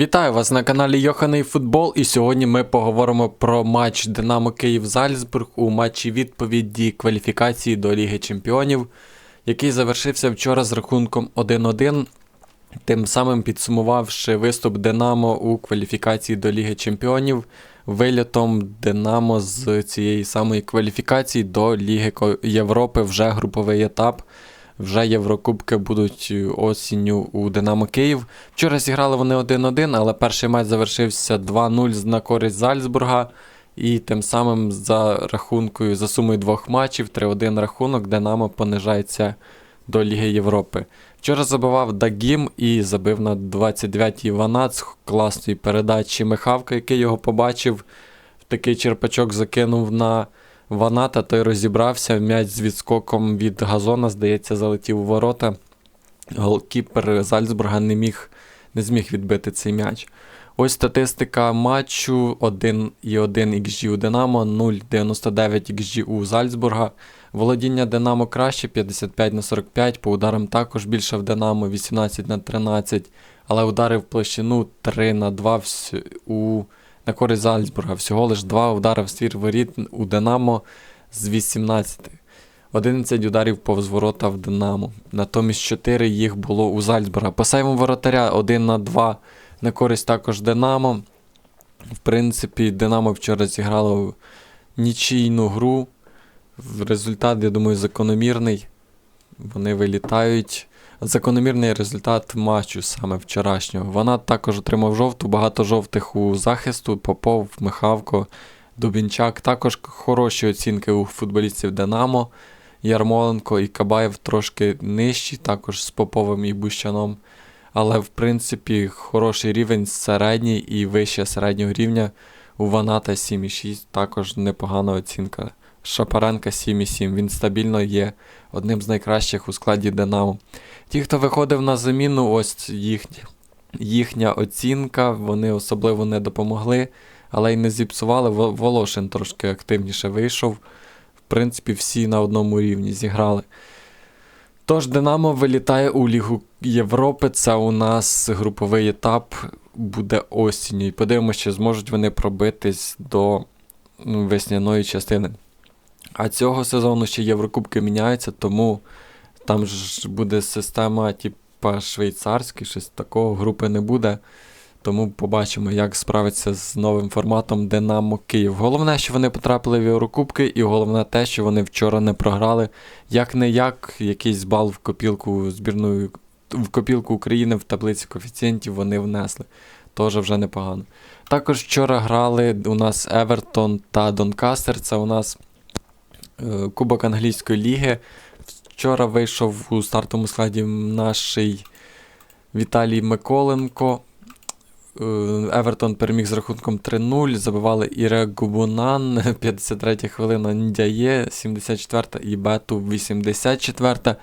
Вітаю вас на каналі Йоханий Футбол, і сьогодні ми поговоримо про матч Динамо Київ Зальцбург у матчі відповіді кваліфікації до Ліги Чемпіонів, який завершився вчора з рахунком 1-1, тим самим підсумувавши виступ Динамо у кваліфікації до Ліги Чемпіонів, вилітом Динамо з цієї самої кваліфікації до Ліги Європи вже груповий етап. Вже Єврокубки будуть осінню у Динамо Київ. Вчора зіграли вони 1-1, але перший матч завершився 2-0 на користь Зальцбурга. І тим самим за рахункою, за сумою двох матчів, 3-1 рахунок, Динамо понижається до Ліги Європи. Вчора забивав Дагім і забив на 29-й Ванац класної передачі Михавка, який його побачив. Такий черпачок закинув на Ваната, той розібрався. М'яч з відскоком від газона, здається, залетів у ворота. Голкіпер Зальцбурга не міг не зміг відбити цей м'яч. Ось статистика матчу 1,1 XG у Динамо, 0,99 XG у Зальцбурга. Володіння Динамо краще 55 на 45, по ударам також більше в Динамо 18 на 13, але удари в площину 3 на 2 вс- у на користь Зальцбурга. Всього лиш 2 удари в ствір воріт у Динамо з 18. 11 ударів повз ворота в Динамо. Натомість 4 їх було у Зальцбурга. По сейвам воротаря 1 на 2 на користь також Динамо. В принципі, Динамо вчора зіграло нічийну гру. Результат, я думаю, закономірний. Вони вилітають. Закономірний результат матчу саме вчорашнього. Вона також отримав жовту, багато жовтих у захисту. Попов, Михавко, Дубінчак. Також хороші оцінки у футболістів Динамо. Ярмоленко і Кабаєв трошки нижчі, також з Поповим і Бущаном. Але в принципі хороший рівень середній і вище середнього рівня. У Ваната 7,6 також непогана оцінка. Шапаренка 7,7. Він стабільно є одним з найкращих у складі Динамо. Ті, хто виходив на заміну, ось їхня, їхня оцінка, вони особливо не допомогли, але й не зіпсували. Волошин трошки активніше вийшов. В принципі, всі на одному рівні зіграли. Тож Динамо вилітає у Лігу Європи. Це у нас груповий етап буде осінню. І подивимося, чи зможуть вони пробитись до ну, весняної частини. А цього сезону ще Єврокубки міняються, тому там ж буде система, типа швейцарська, щось такого групи не буде. Тому побачимо, як справиться з новим форматом Динамо Київ. Головне, що вони потрапили в Єврокубки, і головне те, що вони вчора не програли. Як не як, якийсь бал в копілку збірної в копілку України в таблиці коефіцієнтів вони внесли. Теж вже непогано. Також вчора грали у нас Евертон та Донкастер. Це у нас Кубок англійської ліги. Вчора вийшов у стартовому складі наш Віталій Миколенко. Е, Евертон переміг з рахунком 3-0. Забивали Іре Губунан, 53 хвилина Ndяє, 74 і Бету 84.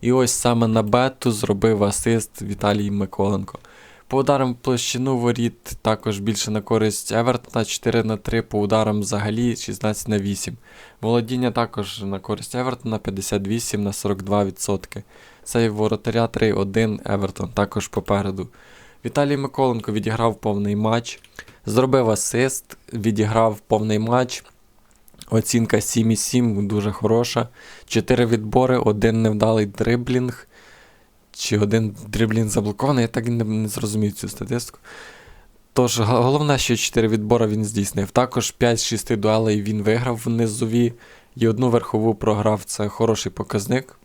І ось саме на Бету зробив асист Віталій Миколенко. По ударам площину воріт також більше на користь Евертона 4 на 3, по ударам взагалі 16 на 8. Володіння також на користь Евертона 58 на 42%. Сейв воротаря 3-1 Евертон також попереду. Віталій Миколенко відіграв повний матч, зробив асист, відіграв повний матч. Оцінка 7,7 дуже хороша. 4 відбори, один невдалий дриблінг. Чи один дриблінг заблокований, я так не, не зрозумів цю статистику. Тож, головне, що 4 відбори він здійснив. Також 5-6 дуелей він виграв в низові і одну верхову програв. Це хороший показник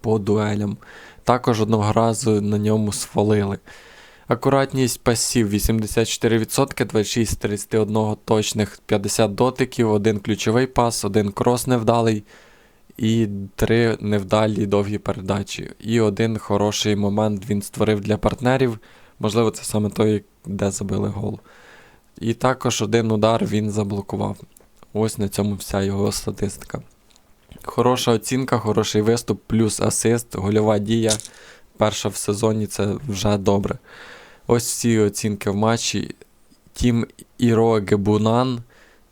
по дуелям. Також одного разу на ньому свалили. Акуратність пасів 84%, 26 з 31 точних, 50 дотиків, один ключовий пас, один крос невдалий і три невдалі довгі передачі. І один хороший момент він створив для партнерів. Можливо, це саме той, де забили гол. І також один удар він заблокував. Ось на цьому вся його статистика. Хороша оцінка, хороший виступ, плюс асист, гольова дія. Перша в сезоні це вже добре. Ось всі оцінки в матчі. Тім Іро Гебунан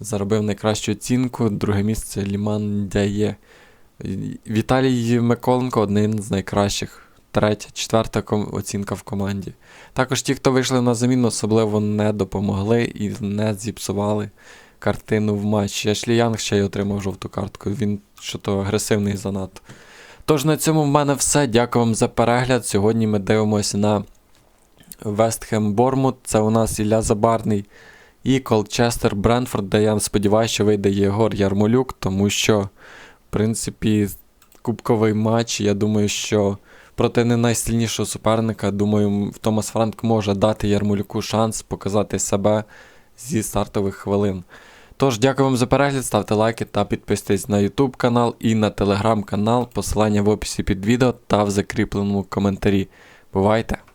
заробив найкращу оцінку, друге місце Ліман Дяє. Віталій Миколенко один з найкращих. третя, четверта оцінка в команді. Також ті, хто вийшли на заміну, особливо не допомогли і не зіпсували картину в матчі. Ешлі Янг ще й отримав жовту картку. Він що-то агресивний занадто. Тож на цьому в мене все. Дякую вам за перегляд. Сьогодні ми дивимося на Вестхем Бормут. Це у нас Ілля Забарний і Колчестер Бренфорд, де я сподіваюся, що вийде Єгор Ярмолюк, тому що, принципі, кубковий матч. Я думаю, що проти не найсильнішого суперника, думаю, Томас Франк може дати Ярмолюку шанс показати себе зі стартових хвилин. Тож, дякую вам за перегляд, ставте лайки та підписуйтесь на YouTube канал і на телеграм канал. Посилання в описі під відео та в закріпленому коментарі. Бувайте!